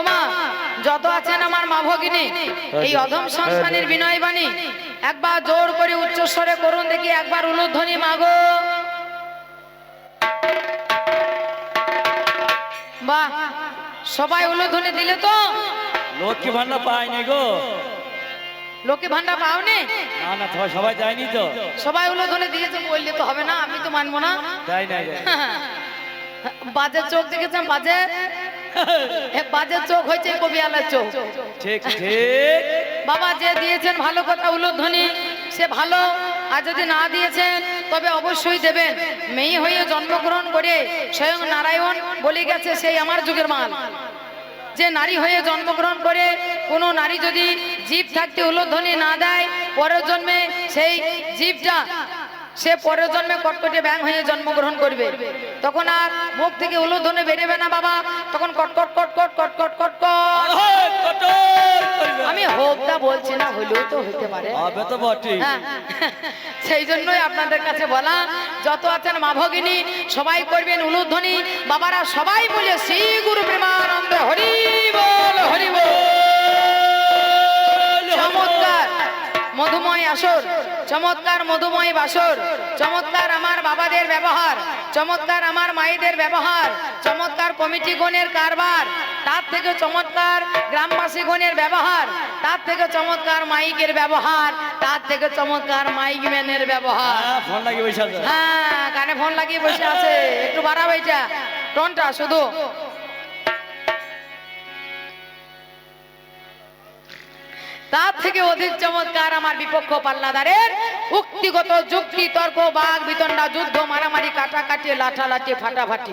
ওমা যত আছেন আমার মা ভগিনী এই অধম সংস্থানের বিনয় বাণী একবার জোর করে উচ্চস্বরে করুন দেখি একবার উলুধ্বনি মাগো বাহ সবাই উলুধ্বনি দিলে তো? লক্ষ্মী ভান্ডার পাইনি গো। লোকে ভান্ডার পাওনি? না না সবাই সবাই যায়নি তো। সবাই উলুধ্বনি দিয়েছে বললে তো হবে না আমি তো মানবো না। নাই যাই। বাজের চোখ দেখেছেন বাজে? বাজের চোখ হয়েছে কবিয়ালার চোখ। ঠিক ঠিক। বাবা যে দিয়েছেন ভালো কথা উলুধ্বনি সে ভালো। আর যদি না দিয়েছেন তবে অবশ্যই দেবেন। মেয়ে হয়ে জন্মগ্রহণ করে স্বয়ং নারায়ণ বলে গেছে সেই আমার যুগের মাল। যে নারী হয়ে জন্মগ্রহণ করে কোনো নারী যদি জীব থাকতে উলুধ্বনি না দেয় পরের জন্মে সেই জীবটা সে পরের জন্মে কটকটে ব্যাং হয়ে জন্মগ্রহণ করবে। তখন আর মুখ থেকে উলুধ্বনি বেরোবে না বাবা। তখন কটকট কটকট কটকট কটকট। আমি হোকটা বলছি না হলেও তো হতে পারে। হ্যাঁ। সেই জন্যই আপনাদের কাছে বলা যত আছেন মা ভগিনী সবাই করবেন উলুধ্বনি। বাবারা সবাই বলে শ্রী গুরু প্রেমানন্দ। হরি বল হরি বল। মধুময় আসর চমৎকার মধুময় বাসর চমৎকার আমার বাবাদের ব্যবহার চমৎকার আমার মায়েদের ব্যবহার চমৎকার কমিটি গণের কারবার তার থেকে চমৎকার গ্রামবাসী গণের ব্যবহার তার থেকে চমৎকার মাইকের ব্যবহার তার থেকে চমৎকার মাইক ম্যানের ব্যবহার। হ্যাঁ, ফোন লাগিয়ে বসে আছে। হ্যাঁ কানে ফোন লাগিয়ে বসে আছে। একটু বাড়াবো এটা টোনটা শুধু। তার থেকে অধিক চমৎকার আমার বিপক্ষ পাল্লাদারের উক্তিগত যুক্তি তর্ক বাঘ বিতণ্ডা যুদ্ধ মারামারি কাটাকাটি লাঠালাঠি ফাটাফাটি।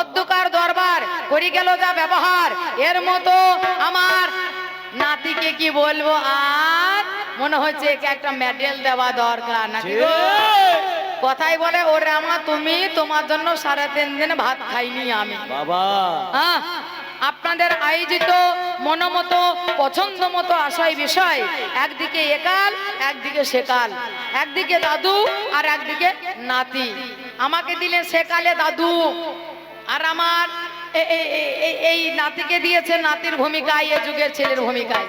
অধ্যকার দরবার করি গেল যা ব্যবহার। এর মতো আমার নাতিকে কি বলব? আর মনে হচ্ছে একে একটা মেডেল দেওয়া দরকার নাকি কথাই বলে ওরে আমা তুমি তোমার জন্য সাড়ে তিন দিন ভাত খাইনি আমি। বাবা। হ্যাঁ, আপনাদের আয়োজিত মনোমতো পছন্দ মতো আশাই বিষয়, একদিকে একাল, একদিকে সেকাল। একদিকে দাদু আর একদিকে নাতি। আমাকে দিলেন সেকালে দাদু। আর আমার এই নাতিকে দিয়েছে নাতির ভূমিকায়, এ যুগের ছেলের ভূমিকায়।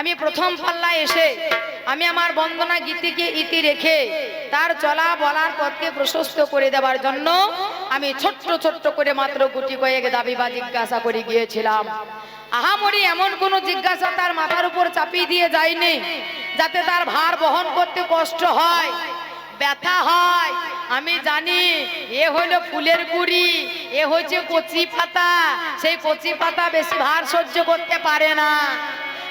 আমি প্রথম পাল্লায় এসে, আমি আমার বন্দনা গীতিকে ইতি রেখে, তার চলা বলার পথকে প্রশস্ত করে দেওয়ার জন্য আমি ছোট্ট ছোট্ট করে মাত্র গুটি কয়েক দাবি বা জিজ্ঞাসা করে গিয়েছিলাম। আহামরি এমন কোন জিজ্ঞাসা তার মাথার উপর চাপিয়ে দিয়ে যায়নি, যাতে তার ভার বহন করতে কষ্ট হয়। ব্যথা হয়, আমি জানি এ হইল ফুলের কুড়ি এ হচ্ছে কচি পাতা, সেই কচি পাতা বেশি ভার সহ্য করতে পারে না।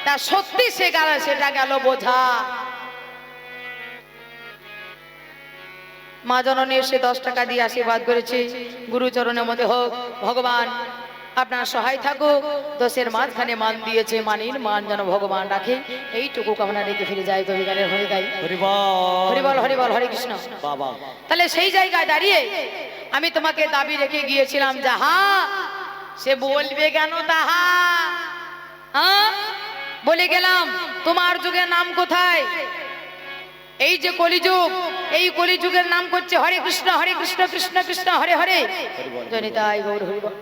তা সত্যি সে গেল, সেটা গেল বোঝা। মা জননী এসে দশ টাকা দিয়ে আশীর্বাদ করেছে। গুরুচরণের মধ্যে হোক ভগবান আপনার সহায় থাকুক। দোষের মাঝখানে মান দিয়েছে মানির মান যেন ভগবান রাখে। এইটুকু কামনা রেখে ফিরে যায় কবিগানের হয়ে গাই হরিবল। হরিবল হরে কৃষ্ণ। বাবা। তাহলে সেই জায়গায় দাঁড়িয়ে আমি তোমাকে দাবি রেখে গিয়েছিলাম যাহা সে বলবে কেন তাহা? বলে গেলাম তোমার যুগের নাম কোথায়? এই যে কলিযুগ এই কলিযুগের নাম করছে হরে কৃষ্ণ হরে কৃষ্ণ কৃষ্ণ কৃষ্ণ হরে হরে। জনিতাই গৌর হরিবল।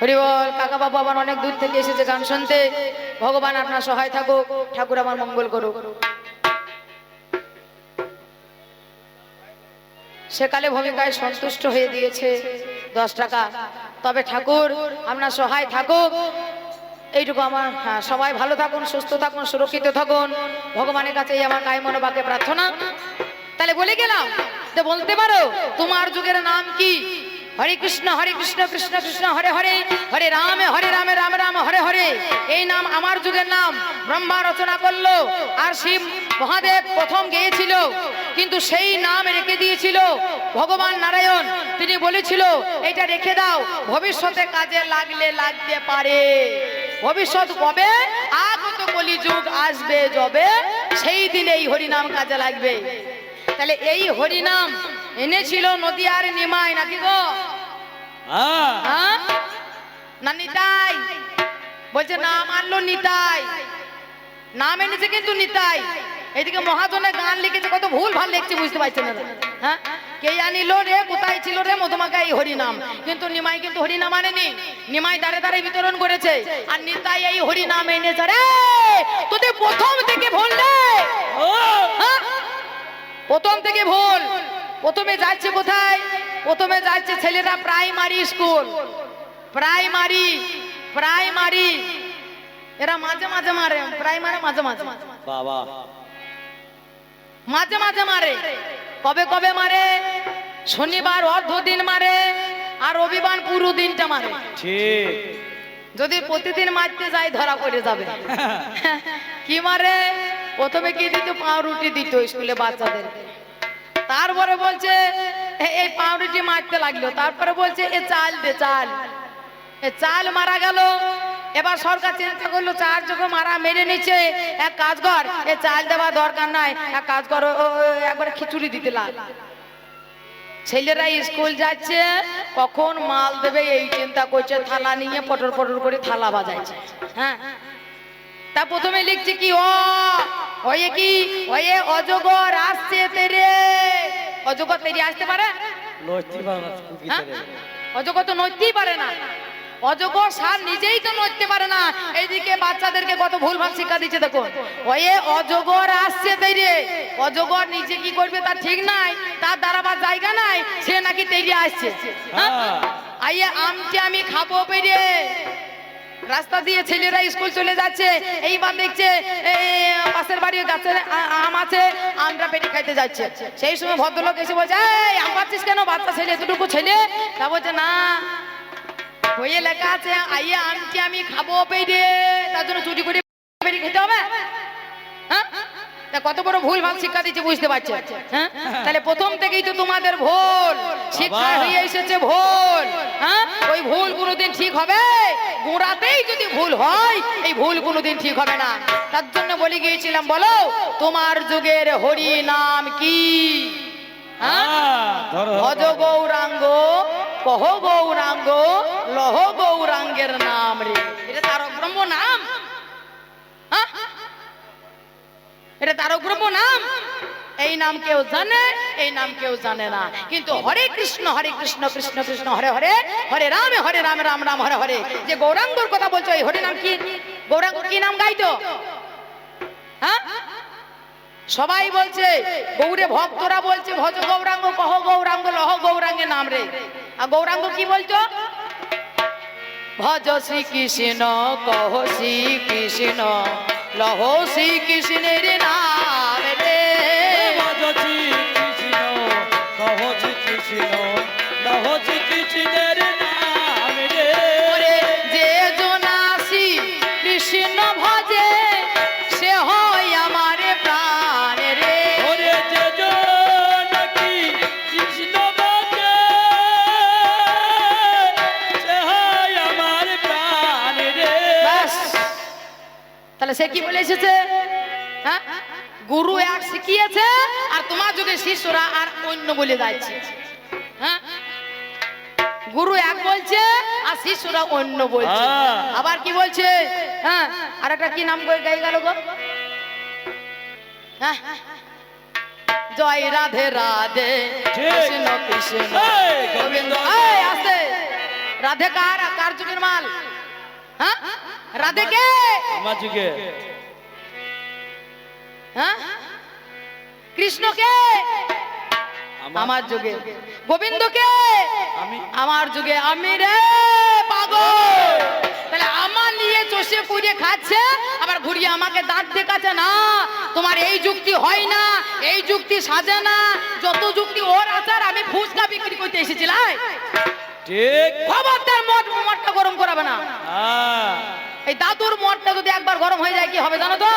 হরিবল কাকা বাবু আমার অনেক দূর থেকে এসেছে গান শুনতে। ভগবান আপনার সহায় থাকুক ঠাকুর আমার মঙ্গল করুক। সেকালে ভূমিকায় সন্তুষ্ট হয়ে দিয়েছে দশ টাকা। তবে ঠাকুর আপনার সহায় থাকুক। এইটুকু আমার হ্যাঁ সবাই ভালো থাকুন, সুস্থ থাকুন, সুরক্ষিত থাকুন। ভগবানের কাছে আমার কায় মনোবাকে প্রার্থনা। তাহলে বলে গেলাম তো বলতে পারো, তোমার যুগের নাম কি? হরে কৃষ্ণ হরে কৃষ্ণ কৃষ্ণ কৃষ্ণ, হরে হরে হরে রামে হরে রামে, রাম রাম, হরে হরে। এই নাম আমার যুগের নাম। ব্রহ্মা রচনা করল আর শিব মহাদেব প্রথম গেয়েছিল। কিন্তু সেই নাম রেখে দিয়েছিল ভগবান নারায়ণ। তিনি বলেছিল এটা রেখে দাও ভবিষ্যতে কাজে লাগলে লাগতে পারে। ভবিষ্যৎ কবে? আগত কলিযুগ আসবে যবে সেই দিন এই হরিনাম কাজে লাগবে। তাহলে এই হরিনাম এনেছিল নদিয়ার নিমাই নাকি গো? হ্যাঁ। হ্যাঁ? না নিতাই। বলছে নাম আনলো নিতাই। নাম এনেছে কিন্তু নিতাই। এদিকে মহাজনে গান লিখেছে, কত ভুল ভালো লিখছে বুঝতে পারছে না। হ্যাঁ? কে আনিল রে, কোথায় ছিল রে মধুমাকা এই হরিনাম? কিন্তু নিমাই কিন্তু হরিনাম আনেনি। নিমাই দাঁড়ে দাঁড়ে বিতরণ করেছে। আর নিতাই এই হরিনাম এনেছে রে। তোদের প্রথম থেকে ভুল রে। হ্যাঁ? প্রথম থেকে ভুল। প্রথমে যাচ্ছে কোথায়? প্রথমে যাচ্ছে ছেলেরা প্রাইমারি স্কুল। Primary primary. এরা মাঝে মাঝে মারে, প্রাইমারি মাঝে মাঝে। বাবা। মাঝে মাঝে মারে। কবে কবে মারে? শনিবার অর্ধ দিন মারে আর রবিবার পুরো দিনটা মারে। ঠিক। যদি প্রতিদিন মারতে যাই ধরা পড়ে যাবে। কি মারে? প্রথমে কি দিত? পাউরুটি দিত স্কুলে বাচ্চাদের। তারপরে বলছে এই পাউরুটি মারতে লাগল। তারপরে বলছে এ চাল দে চাল। এ চাল মারা গেল। এবার সরকার চিন্তা করল চার যখন মারা মেরে নিচ্ছে। এক কাজ কর এ চাল দেওয়া দরকার নাই। এক কাজ কর একবার খিচুড়ি দিতে লাগ। ছেলেরা স্কুল যাচ্ছে কখন মাল দেবে এই চিন্তা করছে থালা নিয়ে পটর পটর করে থালা বাজাইছে। হ্যাঁ? তা প্রথমে লিখছে কি ও ওয়ে কি ওয়ে অজগর আসছে তেরে। অজগর তেরি আসতে পারে? হ্যাঁ? অজগর তো নড়তেই পারে না। অজগর সার নিজেই তো নড়তে পারে না। এইদিকে বাচ্চাদেরকে কত ভুলভাল শিক্ষা দিচ্ছে দেখো ওয়ে অজগর আসছে তেরে অজগর নিজে কি করবে তার ঠিক নাই তার দাঁড়াবার জায়গা নাই সে নাকি তেরে আসছে। হ্যাঁ? হ্যাঁ। আইয়ে আমটি আমি খাব পেরে রাস্তা দিয়ে ছেলেরা স্কুল চলে যাচ্ছে এইবার দেখছে পাশের বাড়ির গাছের আম আছে আমরা পেটে খাইতে যাচ্ছে। সেই সময় ভদ্রলোক এসে বলছে এই আম পাচ্ছিস কেন? বাচ্চা ছেলে এতটুকু ছেলে? তা বলছে না বইয়ে লেখা আছে আইয়ে আমটি আমি খাব পেরে তার জন্য চুরি করে পেরে খেতে হবে? হ্যাঁ? তা কত বড় ভুল ভালো শিক্ষা দিচ্ছে বুঝতে পারছে? হ্যাঁ? তাহলে প্রথম থেকেই তো তোমাদের ভুল। শিক্ষা। হয়ে এসেছে ভুল। হ্যাঁ? ওই ভুল কোনোদিন ঠিক হবে? গোড়াতেই যদি ভুল হয় এই ভুল কোনোদিন ঠিক হবে না। তার জন্য বলে গিয়েছিলাম বলো তোমার যুগের হরি নাম কি? ভজ গৌরাঙ্গ কহ গৌরাঙ্গ লহ গৌরাঙ্গের নাম রে। এটা তারক ব্রহ্ম নাম। হ্যাঁ? এটা তারক ব্রহ্ম নাম। এই নাম কেউ জানে এই নাম কেউ জানে না। কিন্তু হরে কৃষ্ণ হরে কৃষ্ণ কৃষ্ণ কৃষ্ণ হরে হরে হরে রাম হরে রাম রাম রাম হরে হরে। যে গৌরাঙ্গর কথা বলছো এই হরে নাম কি? গৌরাঙ্গ কি নাম গাইতো? হ্যাঁ? সবাই বলছে গৌরে ভক্তরা বলছে, ভজ গৌরাঙ্গ, কহ গৌরাঙ্গ, লহ গৌরাঙ্গে নাম রে। আর গৌরাঙ্গ কি বলছো? ভজ শ্রী কৃষ্ণ কহ শ্রী কৃষ্ণ লহ শ্রী কৃষ্ণের নাম। সে কি বলে এসেছে? হ্যাঁ? গুরু এক শিখিয়েছে আর তোমার যুগে শিষ্যরা আর অন্য বলে যাচ্ছে। হ্যাঁ? গুরু এক বলছে আর শিষ্যরা অন্য বলছে। হ্যাঁ। আবার কি বলছে? হ্যাঁ? আর একটা কি নাম করে গাই গেল গো? হ্যাঁ? জয় রাধে রাধে কৃষ্ণ কৃষ্ণ। গোবিন্দ। আসতে। রাধে কার কার যুগের মাল? হ্যাঁ? রাধে কে আমার যুগে হ্যাঁ? কৃষ্ণকে? আমার আমার যুগে। গোবিন্দকে? আমি আমার যুগে। আমি রে পাগল। তাহলে আমার নিয়ে চষে পুড়ে খাচ্ছে আবার ঘুরিয়ে আমাকে দাঁত দেখাচ্ছে না। তোমার এই যুক্তি হয় না এই যুক্তি সাজে না। যত যুক্তি ওর আচার আমি ফুচকা বিক্রি করতে এসেছিলাম ঠিক। খবরদার মদ মদটা গরম করাবে না। হ্যাঁ। এই দাদুর মদটা যদি একবার গরম হয়ে যায় কি হবে জানো তো?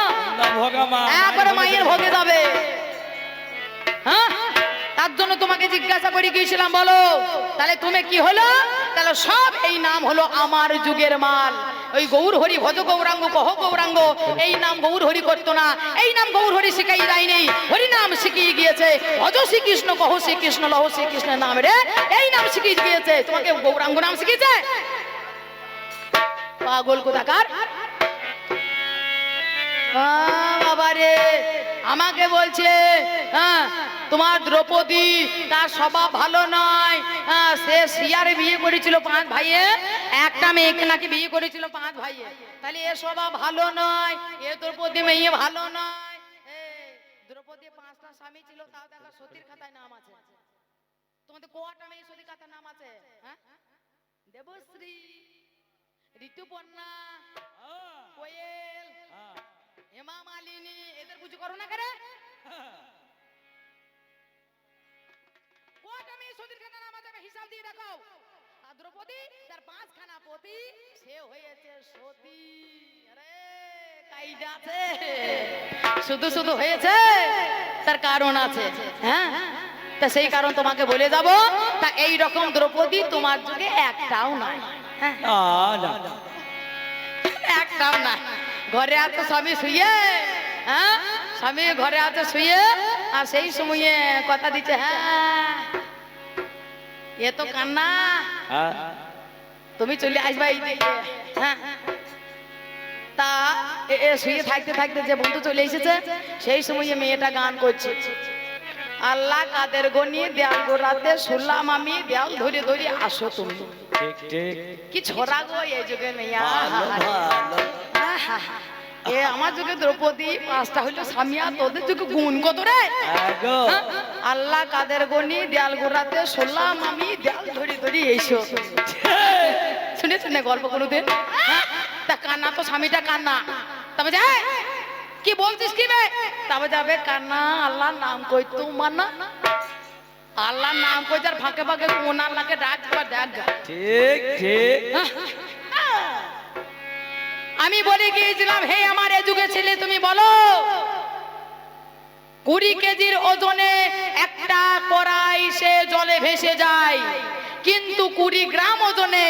একবারে মায়ের ভোগে যাবে। হ্যাঁ? তার জন্য তোমাকে জিজ্ঞাসা করে গিয়েছিলাম বলো? তাহলে তুমি কি হলো? তাহলে সব এই নাম হলো আমার যুগের মাল। ওই গৌর হরি ভজ গৌরাঙ্গ কহ গৌরাঙ্গ এই নাম গৌর হরি করতো না। এই নাম গৌর হরি শিখাই যায়নি হরি নাম শিখিয়ে গিয়েছে। ভজ শ্রীকৃষ্ণ কহ শ্রীকৃষ্ণ লহ শ্রীকৃষ্ণের নাম রে এই নাম শিখিয়ে গিয়েছে। তোমাকে গৌরাঙ্গ নাম শিখিয়েছে? পাগল কোথাকার? আমাকে বলছে হ্যাঁ তোমার দ্রৌপদী, তার স্বভাব ভালো নয়। সে শিয়ারে বিয়ে করেছিল পাঁচ ভাইয়ে, একটা মেয়েকে নাকি বিয়ে করেছিল পাঁচ ভাইয়ে। তাহলে এ স্বভাব ভালো নয়, এ দ্রৌপদী মেয়ে ভালো নয়। দ্রৌপদী পাঁচটা স্বামী ছিল, তাও দেখা সতীর খাতায় নাম আছে। তোমাদের মেয়ে সতীর খাতায় নাম আছে? হ্যাঁ? দেবশ্রী ঋতুপর্ণা কোয়েল হেমা মালিনী এদের পুজো করো না করে খাতা নাম আছে হিসাব দিয়ে রাখো আর দ্রৌপদী তার পাঁচখানা পতি সে হয়েছে সতী। আরে আছে। শুধু শুধু হয়েছে তার কারণ আছে হ্যাঁ? তা সেই কারণ তোমাকে বলে যাব তা এই রকম দ্রৌপদী তোমার যুগে একটাও নাই। হ্যাঁ না, না, একটাও ঘরে আছে স্বামী শুয়ে হ্যাঁ? স্বামী ঘরে আছে শুয়ে আর সেই সময়ে কথা দিচ্ছে হ্যাঁ। এ তো কান্না। হ্যাঁ, তুমি চলে আসবা এই হ্যাঁ। তা এ- এ শুয়ে থাকতে থাকতে যে বন্ধু চলে এসেছে সেই সময়ে মেয়েটা গান করছে। আল্লাহ কাদের গনি দেয়াল গোড়াতে শুনলাম আমি দেয়াল ধরে ধরে আসো তুমি। ঠিক ঠিক কি ছড়া গো এই যুগে! এ আমার যুগে দ্রৌপদী পাঁচটা হইল সামিয়া তোদের যুগে গুণ কত রে? হ্যাঁ? আল্লাহ কাদের গনি দেয়াল গোড়াতে শুনলাম আমি দেয়াল ধরি ধরি এইসো শুনেছেন না গল্প কোনোদিন হ্যাঁ? তা কান্না তো স্বামীটা কান্না। তবে যা কি বলছিস কি বে তবে যাবে কান্না আল্লাহর নাম কই তো মানা আল্লাহর নাম কই যার ফাঁকে ফাঁকে কোন আল্লাহকে ডাক বা ডাক ঠিক ঠিক। আমি বলে গিয়েছিলাম হে আমার এ যুগে ছেলে তুমি বলো কুড়ি কেজির ওজনে একটা কড়াই সে জলে ভেসে যায় কিন্তু কুড়ি গ্রাম ওজনে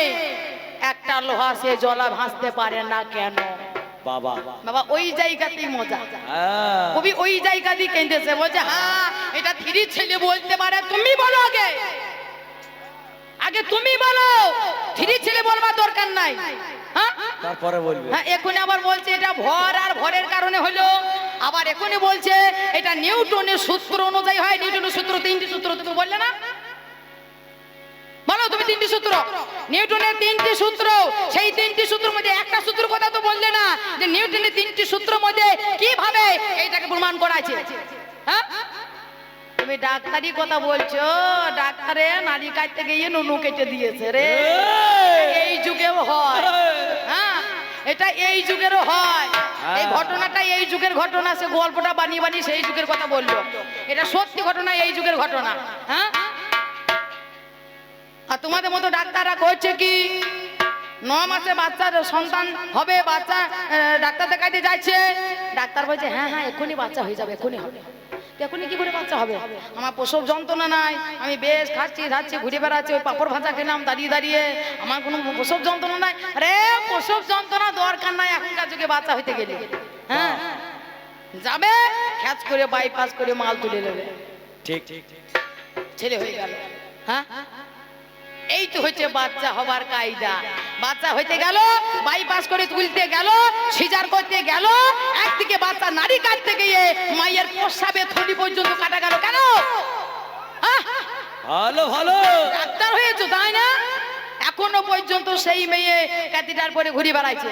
একটা লোহা সে জলা ভাসতে পারে না কেন? বাবা। বাবা ওই জায়গাতেই মজা। হ্যাঁ, কবি ওই কেঁদেছে বলছে হ্যাঁ এটা থ্রি ছেলে বলতে পারে তুমি বলো আগে। আগে তুমি বলো থ্রি ছেলে বলবার দরকার নাই। হ্যাঁ? তারপরে বলবে। হ্যাঁ এখন আবার বলছে এটা ভর আর ভরের কারণে হলো। আবার এখনই বলছে এটা নিউটনের সূত্র অনুযায়ী হয়। নিউটনের সূত্র তিনটি সূত্র তুমি বললে না? বলো তুমি তিনটি সূত্র? নিউটনের তিনটি সূত্র। সেই তিনটি সূত্রের মধ্যে একটা সূত্র কথা তো বললে না যে নিউটনের তিনটি সূত্রের মধ্যে কীভাবে এইটাকে প্রমাণ করা আছে? হ্যাঁ? তুমি ডাক্তারি কথা বলছো ডাক্তারে নারী কাটতে গিয়ে নুনু কেটে দিয়েছে রে। এই! যুগেও হয়। হ্যাঁ? এটা এই যুগেরও হয়। এই ঘটনাটা এই যুগের ঘটনা সে গল্পটা বানিয়ে বানিয়ে সেই যুগের কথা বলল। এটা সত্যি ঘটনা এই যুগের ঘটনা। হ্যাঁ? আর তোমাদের মতো ডাক্তাররা করছে কি? ন মাসে বাচ্চার সন্তান হবে বাচ্চা ডাক্তার দেখাইতে যাচ্ছে। ডাক্তার বলছে হ্যাঁ হ্যাঁ এক্ষুনি বাচ্চা হয়ে যাবে এক্ষুনি হবে। এখনই কি করে বাচ্চা হবে? আমার প্রসব যন্ত্রণা নাই আমি বেশ খাচ্ছি খাচ্ছি ঘুরে বেড়াচ্ছি ওই পাপড় ভাজা খেলাম দাঁড়িয়ে দাঁড়িয়ে। আমার কোনো প্রসব যন্ত্রণা নাই। আরে প্রসব যন্ত্রণা দরকার নাই এখনকার যুগে বাচ্চা হইতে গেলে। হ্যাঁ? যাবে খ্যাচ করে বাইপাস করে মাল তুলে নেবে। ঠিক ঠিক। ছেলে হয়ে গেল। হ্যাঁ? এই তো হচ্ছে বাচ্চা হবার কায়দা। বাচ্চা হইতে গেল বাইপাস করে তুলতে গেল সিজার করতে গেল একদিকে বাচ্চা নারী কাটতে গিয়ে মায়ের প্রসাবে থলি পর্যন্ত কাটা গেল। কেন? হ্যাঁ? ভালো ভালো। ডাক্তার হয়েছো তাই না? এখনও পর্যন্ত সেই মেয়ে ক্যাথিটার পরে ঘুরে বেড়াইছে।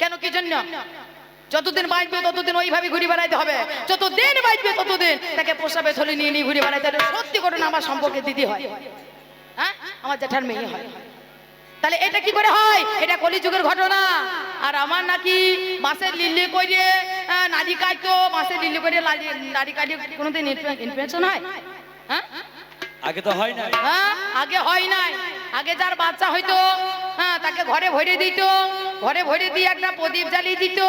কেন কি জন্য? যতদিন বাঁচবে ততদিন ওইভাবে ঘুরে বেড়াইতে হবে। যতদিন বাঁচবে ততদিন তাকে প্রসাবে থলি নিয়ে নিয়ে ঘুরে বেড়াইতে হবে। সত্যি ঘটনা আমার সম্পর্কে দিদি হয়। হ্যাঁ? আমার জ্যাঠার মেয়ে হয়। তাহলে এটা কি করে হয়? এটা কলিযুগের ঘটনা। আর আমার নাকি মাসের লিল্লি করে নারী কাটতো মাসের লিল্লি করে নারী কাটিয়ে কোনোদিন ইনফেকশন হয়? হ্যাঁ? আগে তো হয় না হ্যাঁ আগে হয় নাই। আগে যার বাচ্চা হইতো হ্যাঁ তাকে ঘরে ভরে দিত ঘরে ভরে দিয়ে একটা প্রদীপ জ্বালিয়ে দিত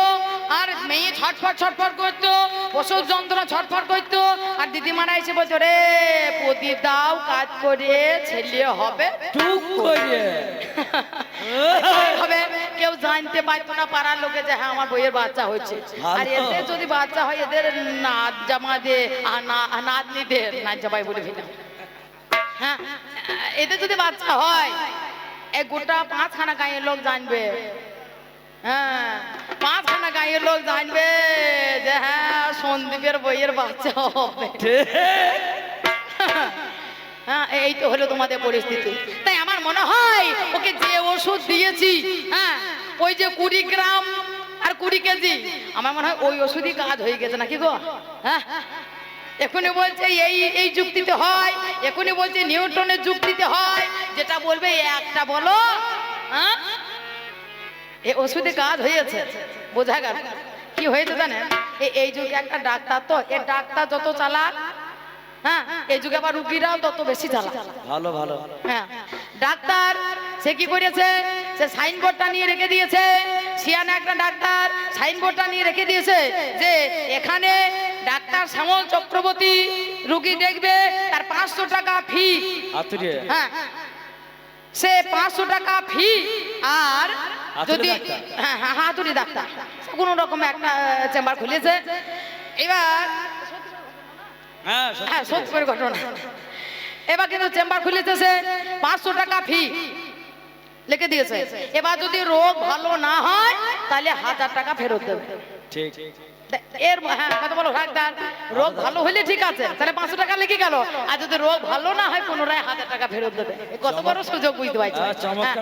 আর মেয়ে ছটফট ছটফট করতো প্রসব যন্ত্রণা ছটফট করতো আর দিদিমারা এসে বলতো রে প্রদীপ দাও কাজ করে ছেলে হবে। টুক করে হবে। কেউ জানতে পারতো না পাড়ার লোকে যে হ্যাঁ আমার বইয়ের বাচ্চা হচ্ছে আর এদের যদি বাচ্চা হয় এদের নাচ জামা দে আর না- নাতনিদের নাচ জামাই বলে দিলাম হ্যাঁ এদের যদি বাচ্চা হয় এই গোটা পাঁচখানা গাঁয়ের লোক জানবে। হ্যাঁ পাঁচখানা গাঁয়ের লোক জানবে যে হ্যাঁ সন্দীপের বইয়ের বাচ্চা হবে। হ্যাঁ এই তো হলো তোমাদের পরিস্থিতি। তাই আমার মনে হয় ওকে যে ওষুধ দিয়েছি হ্যাঁ ওই যে কুড়ি গ্রাম আর কুড়ি কেজি, আমার মনে হয় ওই ওষুধই কাজ হয়ে গেছে নাকি গো? হ্যাঁ এখনই বলছে এই এই যুক্তিতে হয় এখনই বলছে নিউটনের যুক্তিতে হয় যেটা বলবে একটা বলো হ্যাঁ এই ওষুধে কাজ হয়েছে বোঝা গেল। কি হয়েছে জানেন এই- যুগে একটা ডাক্তার তো এই ডাক্তার যত চালাক হ্যাঁ এই যুগে আবার রুগীরাও তত বেশি চালাক। ভালো ভালো। হ্যাঁ ডাক্তার সে কি করেছে? সে সাইনবোর্ডটা নিয়ে রেখে দিয়েছে। সিয়ানা একটা ডাক্তার সাইনবোর্ডটা নিয়ে রেখে দিয়েছে যে এখানে ডাক্তার শ্যামল চক্রবর্তী রুগী দেখবে তার পাঁচশো টাকা ফি। হ্যাঁ। সে পাঁচশো টাকা ফি আর যদি? হ্যাঁ হ্যাঁ হাতুড়ি ডাক্তার। কোনো রকম একটা চেম্বার খুলেছে। এবার হ্যাঁ সত্যি। হ্যাঁ করে। ঘটনা এবার কিন্তু চেম্বার খুলেছে সে পাঁচশো টাকা ফি। লিখে দিয়েছে। এবার যদি রোগ ভালো না হয় তাহলে হাজার টাকা ফেরত দেবে। ঠিক দে- এর হ্যাঁ কত বলো ডাক্তার রোগ ভালো হলে ঠিক আছে তাহলে পাঁচশো টাকা লেগে গেল। আর যদি রোগ ভালো না হয় পুনরায় হাজার টাকা ফেরত দেবে। কত বড় সুযোগ বুঝতে পারছি। হ্যাঁ,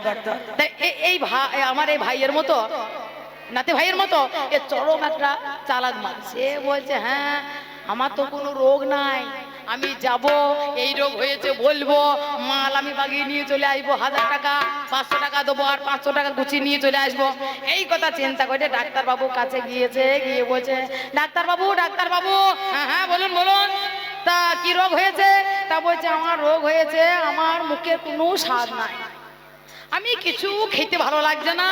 হ্যাঁ। এই ভাই আমার এই ভাইয়ের মতো নাতে ভাইয়ের মতো এ চরম একটা চালাক মাছ সে বলছে হ্যাঁ আমার তো কোনো রোগ নাই। আমি যাব, এই রোগ হয়েছে বলব, মাল আমি বাগিয়ে নিয়ে চলে আসব, হাজার টাকা, পাঁচশো টাকা দেবো আর পাঁচশো টাকা গুছিয়ে নিয়ে চলে আসব। এই কথা চিন্তা করে ডাক্তার বাবু কাছে গিয়েছে, গিয়ে বলছে ডাক্তার বাবু ডাক্তার বাবু হ্যাঁ হ্যাঁ বলুন বলুন, তা কি রোগ হয়েছে? তা বলছে, আমার রোগ হয়েছে, আমার মুখে কোনো স্বাদ নাই। আমি কিছু খেতে ভালো লাগছে না।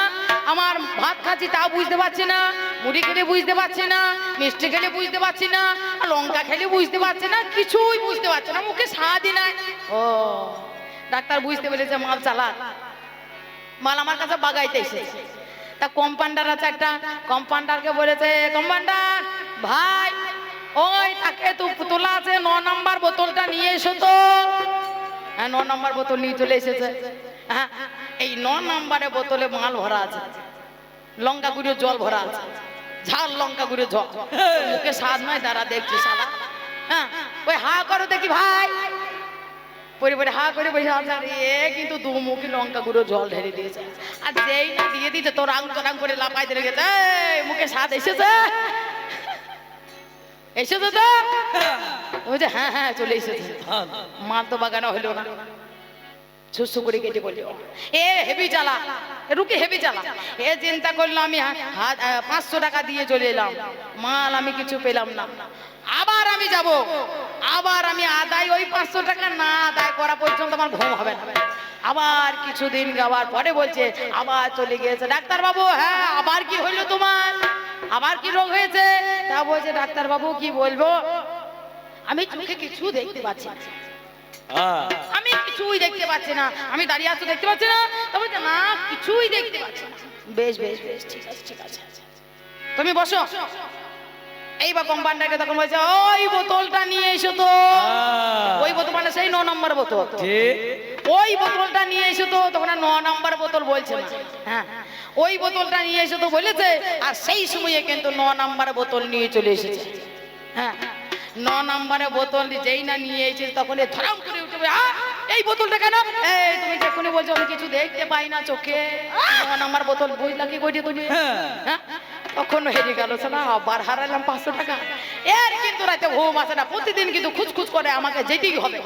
আমার ভাত খাচ্ছি তাও বুঝতে পারছি না। মুড়ি খেলে বুঝতে পারছি না। মিষ্টি খেলে বুঝতে পারছি না। আর লঙ্কা খেলে বুঝতে পারছি না। কিছুই বুঝতে পারছি না। মুখে স্বাদই নাই। ও ডাক্তার বুঝতে পেরেছে মাল চালা মাল আমার কাছে বাগাইতে এসেছে। তা কম্পাউন্ডার আছে একটা। কম্পাউন্ডারকে বলেছে কম্পাউন্ডার ভাই ওই তাকে তো তোলা আছে। ন নম্বর বোতলটা নিয়ে এসো তো। হ্যাঁ ন নম্বর বোতল নিয়ে চলে এসেছে। হ্যাঁ এই ন নাম্বারে বোতলে মাল ভরা আছে। লঙ্কা গুঁড়ো জল ভরা আছে। ঝাল লঙ্কা গুঁড়ো জল মুখে স্বাদ নয় তারা দেখছি সাদা হ্যাঁ ওই হা করো দেখি ভাই। পরে পরে হা করে বসে আছে। কিন্তু দু মুখি লঙ্কা গুঁড়ো জল ঢেলে দিয়েছে। আর যেই না দিয়ে দিয়েছে, তোর আং তোরাং করে লাপাই দিয়ে গেছে মুখে স্বাদ এসেছে। এসেছে তো? বলছে হ্যাঁ হ্যাঁ চলে এসেছে। মাল তো বাগানো হলো না। সুসু করে কেটে বলল এ হেভি এ রুকি হেভি চালা এ চিন্তা করল আমি পাঁচশো টাকা দিয়ে চলে এলাম, মাল আমি কিছু পেলাম না, আবার আমি যাব, আবার আমি আদায় ওই পাঁচশো টাকা না আদায় করা পর্যন্ত আমার ঘুম হবে না। আবার কিছুদিন যাওয়ার পরে বলছে, আবার চলে গিয়েছে ডাক্তার বাবু হ্যাঁ আবার কি হইল তোমার? আবার কি রোগ হয়েছে? তা বলছে ডাক্তার বাবু কি বলব? আমি চোখে কিছু দেখতে পাচ্ছি হ্যাঁ আমি কিছুই দেখতে পাচ্ছি না। আমি দাঁড়িয়ে আছি দেখতে পাচ্ছি না? তা বলছে না কিছুই দেখতে পাচ্ছি না। বেশ বেশ বেশ ঠিক আছে ঠিক আছে। তুমি বসো। এইবার কম্পাউন্ডারকে তখন বলছে ওই বোতলটা নিয়ে এসো তো। ওই বোতল মানে সেই ন নম্বর বোতল। ওই বোতলটা নিয়ে এসো তো তখন ন নম্বর বোতল বলছে না হ্যাঁ। ওই বোতলটা নিয়ে এসো তো বলেছে আর সেই সময়ে কিন্তু ন নম্বর বোতল নিয়ে চলে এসেছে। হ্যাঁ। ন নম্বরে বোতল যেই না নিয়ে এসেছে তখন এ ধরাম উঠবে এই বোতলটা কেন? এই তুমি যখনই বলছো আমি কিছু দেখতে পাই না চোখে। ন নম্বর বোতল বুঝলা কি করি তুমি? হ্যাঁ। হ্যাঁ? তখন হেরে গেল না আবার হারালাম পাঁচশো টাকা। এর কিন্তু রাতে ঘুম আসে না প্রতিদিন কিন্তু খুচখুচ করে আমাকে যেতেই হবে।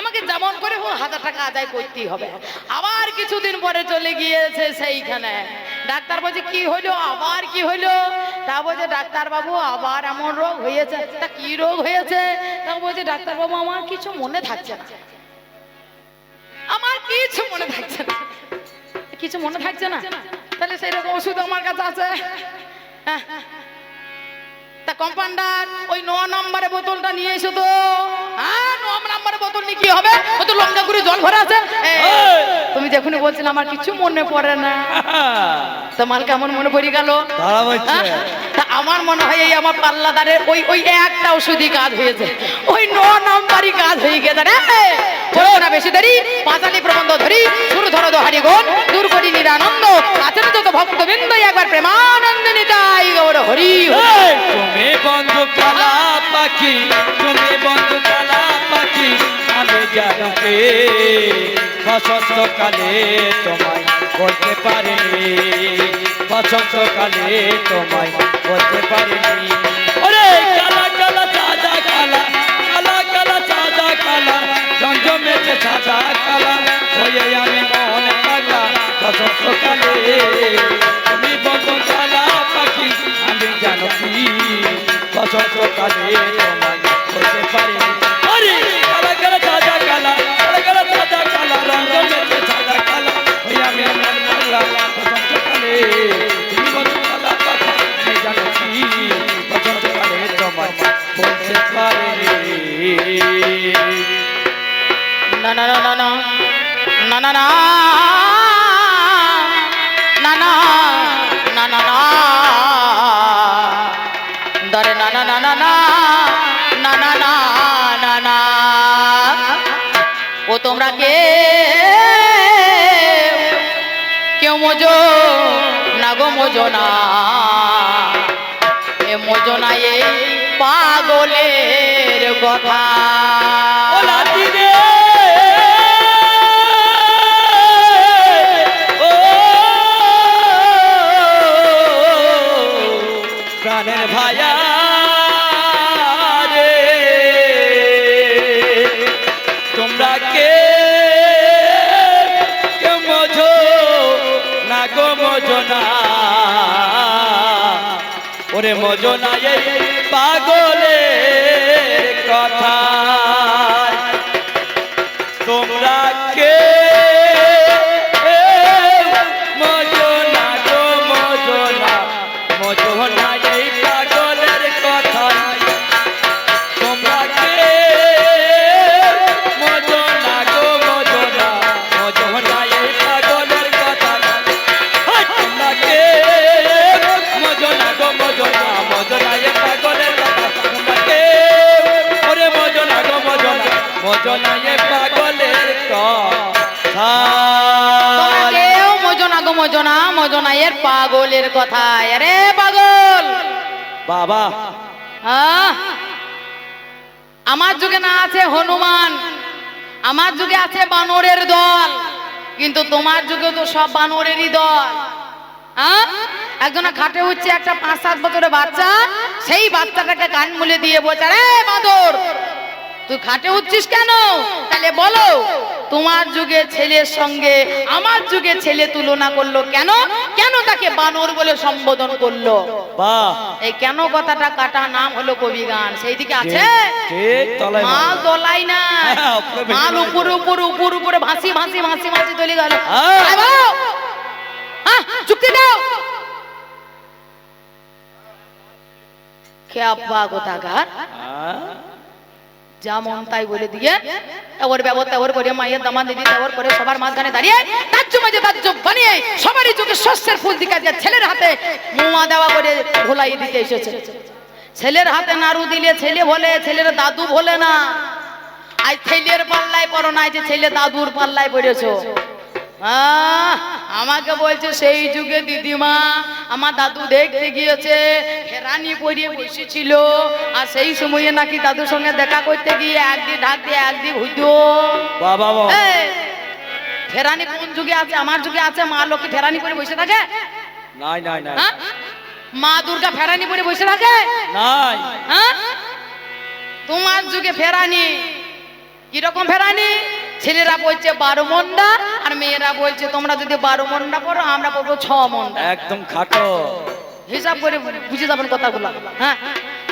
আমাকে যেমন করে হোক হাজার টাকা আদায় করতেই হবে। আবার কিছুদিন পরে চলে গিয়েছে সেইখানে। ডাক্তার বলছে, কি হইল আবার কি হইল তা বলছে ডাক্তার বাবু আবার এমন রোগ হয়েছে। তা কি রোগ হয়েছে? তা বলছে ডাক্তার বাবু আমার কিছু মনে থাকছে না। আমার কিছু মনে থাকছে না। কিছু মনে থাকছে না? তাহলে সেই রকম ওষুধ আমার কাছে আছে। হ্যাঁ। তা কম্পাউন্ডার ওই ন নম্বরে বোতলটা নিয়ে এসো তো। হ্যাঁ ন নম্বরে বোতল নিয়ে কি হবে? ও তো লঙ্কা করে জল ভরা আছে। তুমি যখনই বলছিলে আমার কিছু মনে পড়ে না। তো মাল কেমন মনে পড়ে গেল? ধরা হ্যাঁ? তা আমার মনে হয় এই আমার পাল্লাদারের ওই ওই একটা ওষুধই কাজ হয়েছে। ওই ন নম্বরই কাজ হয়ে গেছে না বেশি দেরি পাঁচালি প্রবন্ধ ধরি ধরো দোহারি দূর করি নিরানন্দ। যত একবার প্রেমানন্দ নিতাই গৌর হরি হরি। তুমি বন্ধু কালা পাখি তুমি বন্ধু কালা পাখি আমি জানকে বসন্তকালে তোমায় বলতে পারিনি, বসন্তকালে তোমায় বলতে পারিনি। ওরে কালা কালা সাদা কালা কালা কালা সাদা কালা জমজমেছে সাদা কালা, হয়ে আমি মন পাগলা, বসন্তকালে তুমি বন্ধু কালা। নবী বসন্তকালে তোমরা কে? কেউ মজো না গো মজো না। এ মজো না এ পাগলের কথা। मोजो ना ये पागले। মজনা মজনা এর পাগলের কথা। আরে পাগল! বাবা। আমার যুগে না আছে হনুমান আমার যুগে আছে বানরের দল কিন্তু তোমার যুগে তো সব বানরেরই দল। হ্যাঁ? একজনা খাটে হচ্ছে একটা পাঁচ সাত বছরের বাচ্চা সেই বাচ্চাটাকে কান মুলে দিয়ে বলছে রে বাঁদর তুই খাটে উঠছিস কেন? তাহলে বলো তোমার যুগে ছেলের সঙ্গে আমার যুগে ছেলে তুলনা করল কেন? কেন তাকে বানর বলে সম্বোধন করল? এই কেন কথাটা কাটা নাম হলো কবি গান? সেই দিকে আছে মাল দলাই না। হ্যাঁ, মাল। উপরে উপরে উপর উপরে ভাসি ভাসি ভাসি ভাসি চলে গেল। হ্যাঁ। হ্যাঁ, চুক্তি দাও। খেয়াপ্পা কোথাকার হ্যাঁ? যা মন তাই বলে দিয়ে ওর ব্যবস্থা ওর করে মায়ের দামা দিদি ওর করে সবার মাঝখানে দাঁড়িয়ে তার মাঝে তার বানিয়ে সবারই চোখে শস্যের ফুল দিকে আজকে ছেলের হাতে মুমা দেওয়া করে ভোলাই দিতে এসেছে। ছেলের হাতে নাড়ু দিলে ছেলে বলে ছেলের দাদু বলে না। আজ ছেলের পাল্লায় পড়ো না যে ছেলে দাদুর পাল্লায় পড়েছো। আহ, আমাকে বলছে সেই যুগে দিদিমা আমার দাদু দেখতে গিয়েছে ফেরানি পরিয়ে বসেছিল আর সেই সময়ে নাকি দাদুর সঙ্গে দেখা করতে গিয়ে একদিন ঢাক দিয়ে একদিন হইতো বাবা ফেরানি কোন যুগে আছে? আমার যুগে আছে? মা লক্ষ্মী ফেরানি করে বসে থাকে? নাই নাই নাই। হ্যাঁ? মা দুর্গা ফেরানি করে বসে থাকে? নাই। হ্যাঁ? তোমার যুগে ফেরানি। কীরকম ফেরানি? ছেলেরা বলছে বারো মন্ডা আর মেয়েরা বলছে তোমরা যদি বারো মন্ডা পড়ো আমরা পড়ব ছ মন্ডা। একদম খাটো। হিসাব করে বুঝে যাবেন কথাগুলো। হ্যাঁ?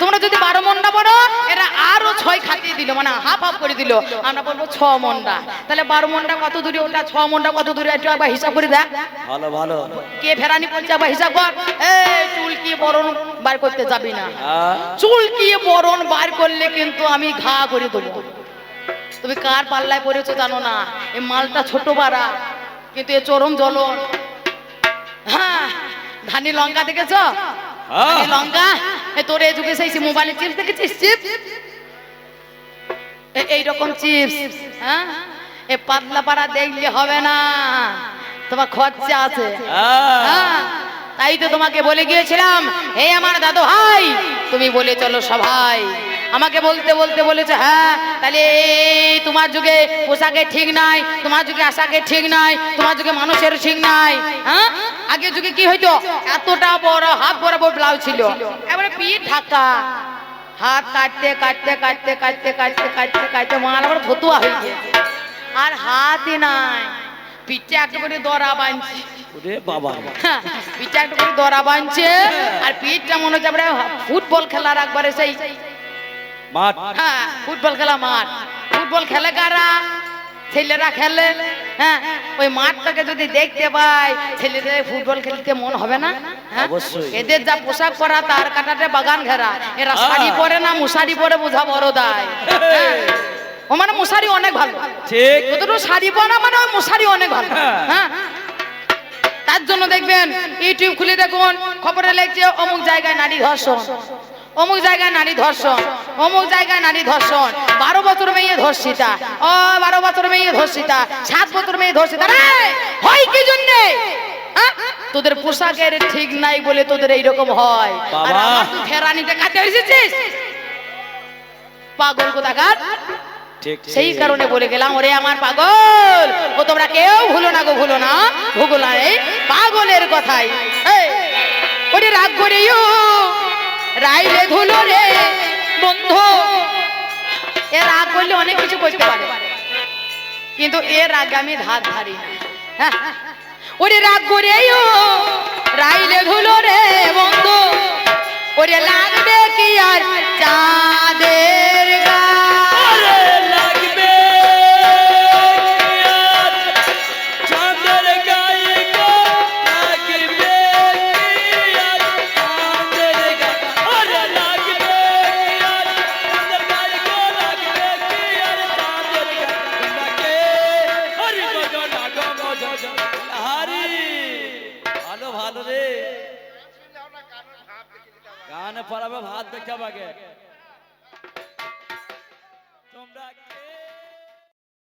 তোমরা যদি বারো মন্ডা পড়ো এরা আরও ছয় খাটিয়ে দিল মানে হাফ হাফ করে দিল। আমরা বলব ছ মন্ডা। তাহলে বারো মন্ডা কত দূরে ওটা ছ মন্ডা কত দূরে? একটু একবার হিসাব করে দেখ। ভালো ভালো। কে ফেরানি করছে একবার হিসাব কর। এই চুল কি বরণ বার করতে যাবি না? চুল কি বরণ বার করলে কিন্তু আমি ঘা করে দেবো। তুমি কার পাল্লায় পড়েছো জানো না? এ মালটা ছোট বাড়া কিন্তু এ চরম জ্বলন হ্যাঁ ধানি লঙ্কা দেখেছ? হ্যাঁ। লঙ্কা? এ তোর এই যুগে সেই মোবাইলে চিপস দেখেছিস? চিপস এইরকম চিপস হ্যাঁ? এ পাতলা পাড়া দেখলে হবে না। তোমার খরচা আছে। হ্যাঁ। হ্যাঁ, তাই তো তোমাকে বলে গিয়েছিলাম হে আমার দাদু ভাই তুমি বলে চলো সবাই। আমাকে বলতে বলতে বলেছে হ্যাঁ তাহলে এই তোমার যুগে পোশাকে ঠিক নাই তোমার যুগে আশাকে ঠিক নাই তোমার যুগে মানুষের ঠিক নাই হ্যাঁ? আগে যুগে কি হইতো? এতটা বড় হাত বরাবর ব্লাউজ ছিল। এবারে পিঠ ঢাকা। হাত কাটতে কাটতে কাটতে কাটতে কাটতে কাটতে কাটতে মার আবার ফতুয়া হয়ে গিয়েছে। আর হাতই নাই। পিঠে একটা করে দরা বাঁধছে। বাবা। হ্যাঁ, পিঠে একটা করে দরা বাঁধছে আর পিঠটা মনে হচ্ছে ফুটবল খেলার একবারে সেই মাঠ। হ্যাঁ ফুটবল খেলা মাঠ। ফুটবল খেলে কারা? ছেলেরা খেলে হ্যাঁ? ওই মাঠটাকে যদি দেখতে পাই ছেলেদের ফুটবল খেলতে মন হবে না? হ্যাঁ? এদের যা পোশাক পরা তার কাটাতে বাগান ঘেরা। এরা শাড়ি। পরে না মশারি পরে বোঝা বড় দায়। হ্যাঁ। ও মানে মশারি অনেক ভালো। ঠিক। যতটুকু শাড়ি পরা মানে ওই মশারি অনেক ভালো। হ্যাঁ। হ্যাঁ? তার জন্য দেখবেন ইউটিউব খুলে দেখুন খবরে লিখছে অমুক জায়গায় নারী ধর্ষণ। অমুক জায়গায় নারী ধর্ষণ অমুক জায়গায় নারী ধর্ষণ। বারো বছর মেয়ে ধর্ষিতা ও বারো বছর মেয়ে ধর্ষিতা সাত বছর মেয়ে ধর্ষিতা। হয় কি জন্যে? তোদের পোশাকের ঠিক নাই বলে তোদের এইরকম হয়। ফেরানিতে কাটে এসেছিস? পাগল কোথাকার? সেই কারণে বলে গেলাম ওরে আমার পাগল ও তোমরা কেউ ভুলো না গো ভুলো না ভুগো পাগলের কথাই। ওরে রাগ করিও। রাইলে ভুলো রে, বন্ধু। এ রাগ করলে অনেক কিছু করতে পারে। কিন্তু এর রাগ আমি ধার ধারি। হ্যাঁ ওরে রাগ করে রাইলে ধুলো রে, বন্ধু। ওরে লাগবে কি আর চাঁদের গা